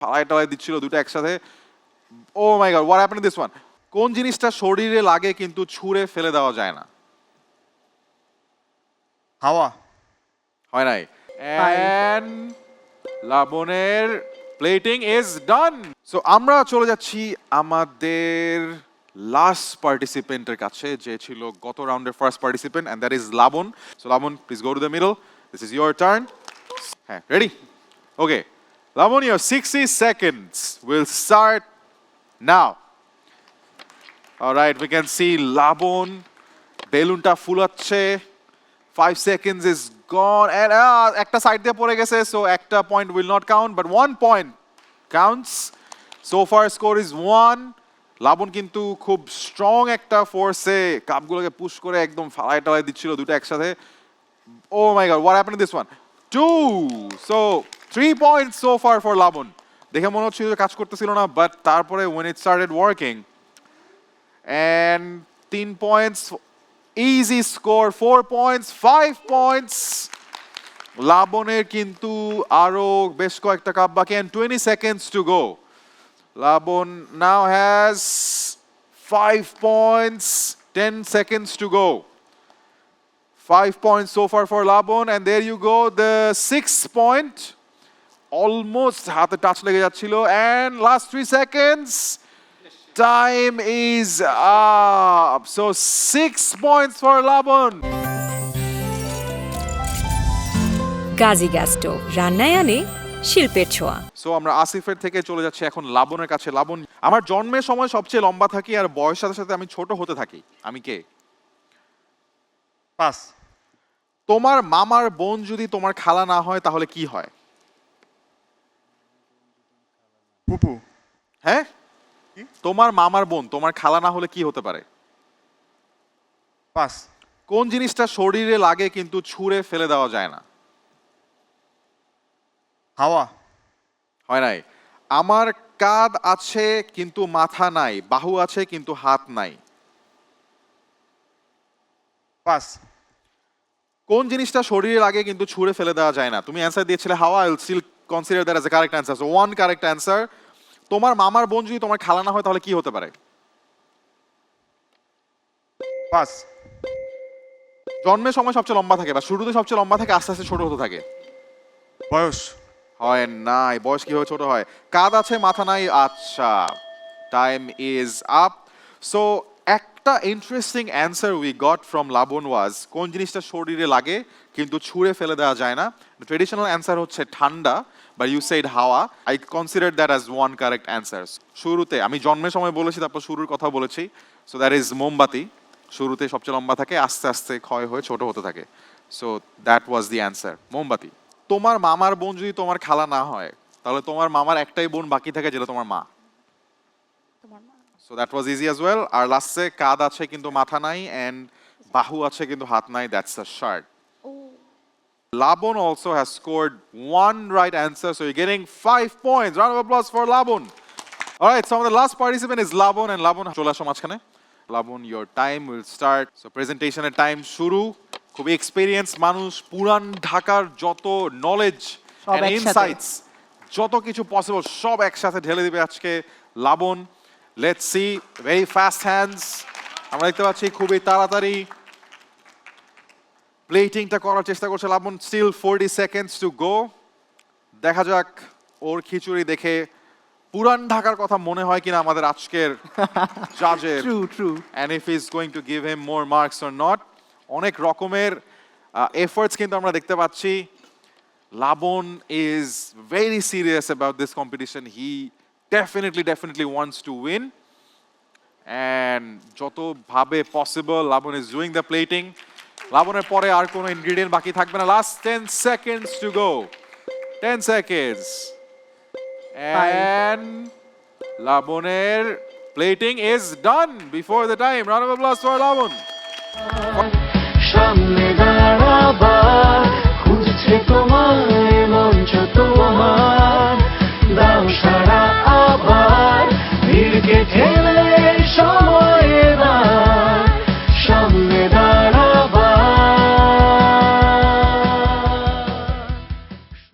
পালাই টালাই দিচ্ছিল দুটো একসাথে। ও my god what happened this one কোন জিনিসটা শরীরে লাগে কিন্তু ছুঁড়ে ফেলে দেওয়া যায় না? হাওয়া। হয় নাই। অ্যান্ড লাবণের প্লেটিং ইজ ডান সো আমরা চলে যাচ্ছি আমাদের লাস্ট পার্টিসিপেন্টের কাছে যে ছিল গত রাউন্ডের first participant and that is Labon. So Labon please go to the middle this is your turn হ্যাঁ ready okay Labon your sixty seconds will start now alright we can see Labon বেলুনটা ফুলাচ্ছে five seconds is gone and একটা side দিয়ে পড়ে গেছে so একটা point will not count but one point counts so far score is one Labon কিন্তু খুব strong একটা ফোর্সে কাপগুলোকে push করে একদম ফালাই টালাই দিচ্ছিল দুটো একসাথে। ও my god what happened this one two so three points so far for Labon দেখে মনে হচ্ছিল যে কাজ করতেছিল না বাট তারপরে when it started working and 10 points. Easy score, 4 points, 5 points. লাবণের কিন্তু আরও বেশ কয়েকটা কাপ বাকি and 20 seconds to go. Labon now has 5 points, 10 seconds to go. 5 points so far for Labon and there you go the 6th point. Almost হাতে touch লেগে যাচ্ছিল and last 3 seconds. Time is up. So six points for Labon. Gazi gas stove রান্নায় আনে শিল্পের ছোঁয়া so আমরা আসিফের থেকে চলে যাচ্ছি এখন লাবণের কাছে লাবণ আমার জন্মের সময় সবচেয়ে লম্বা থাকি আর বয়সের সাথে সাথে আমি ছোট হতে থাকি আমি কে পাস তোমার মামার বোন যদি তোমার খালা না হয় তাহলে কি হয় পুপু হ্যাঁ? তোমার মামার বোন তোমার খালা না হলে কি হতে পারে? পাস। কোন জিনিসটা শরীরে লাগে কিন্তু ছুঁড়ে ফেলে দেওয়া যায় না? হাওয়া। হয় নাই। আমার কাঁধ আছে কিন্তু মাথা নাই বাহু আছে কিন্তু হাত নাই। পাস। কোন জিনিসটা শরীরে লাগে কিন্তু ছুঁড়ে ফেলে দেওয়া যায় না? তুমি অ্যান্সার দিয়েছিলে হাওয়া I still consider that as a correct answer so one correct answer তোমার মামার বোন যদি তোমার খালা না হয় তাহলে কি হতে পারে? পাস জন্মের সময় সবচেয়ে লম্বা থাকে বা শুরুতে সবচেয়ে লম্বা থাকে আস্তে আস্তে ছোট হতে থাকে। বয়স? হয় নাই। বয়স কীভাবে ছোট হয়? কাদ আছে মাথা নাই। আচ্ছা টাইম ইজ আপ সো একটা interesting answer we got from Labon was কোন জিনিসটা শরীরে লাগে কিন্তু ছুঁড়ে ফেলে দেওয়া যায় না? ট্রেডিশনাল অ্যান্সার হচ্ছে ঠান্ডা বা ইউ সাইড হাওয়া। I consider that as one correct answer শুরুতে, আমি জন্মের সময় বলেছি, তারপর শুরুর কথা বলেছি। সো দ্যাট ইজ মোমবাতি। শুরুতে সবচেয়ে লম্বা থাকে, আস্তে আস্তে ক্ষয় হয়ে ছোট হতে থাকে। So that was the answer মোমবাতি। তোমার মামার বোন যদি তোমার খালা না হয়, তাহলে তোমার মামার একটাই বোন বাকি থাকে, যেটা তোমার মা। So that was easy as well আর লাস্টে কাঁধ আছে কিন্তু মাথা নাই অ্যান্ড বাহু আছে কিন্তু হাত নাই that's a shirt Labon also has scored one right answer, so you're getting five points. Round of applause for Labon. All right, so the last participant is Labon, and Labon, চলে আসো মাঝখানে Labon, your time will start. So presentation এর time শুরু খুবই experience মানুষ পুরান ঢাকার যত নলেজ insights যত কিছু পসিবল সব একসাথে ঢেলে দিবে আজকে Labon let's see very fast hands আমরা দেখতে পাচ্ছি খুবই তাড়াতাড়ি। প্লেটিংটা করার চেষ্টা করছে Labon still forty seconds to go দেখা যাক ওর খিচুড়ি দেখে পুরান ঢাকার কথা মনে হয় কিনা আমাদের আজকের জাজের true true and if he's going to give him more marks or not অনেক রকমের এফর্টস কিন্তু আমরা দেখতে পাচ্ছি। Labon is very serious about this competition he definitely definitely wants to win and যতভাবে possible Labon is doing the plating লাবণের পরে আর কোনো ইনগ্রিডিয়েন্ট বাকি থাকবে না last ten seconds to go ten seconds and লাবণের plating is done before the time round off applause for Labon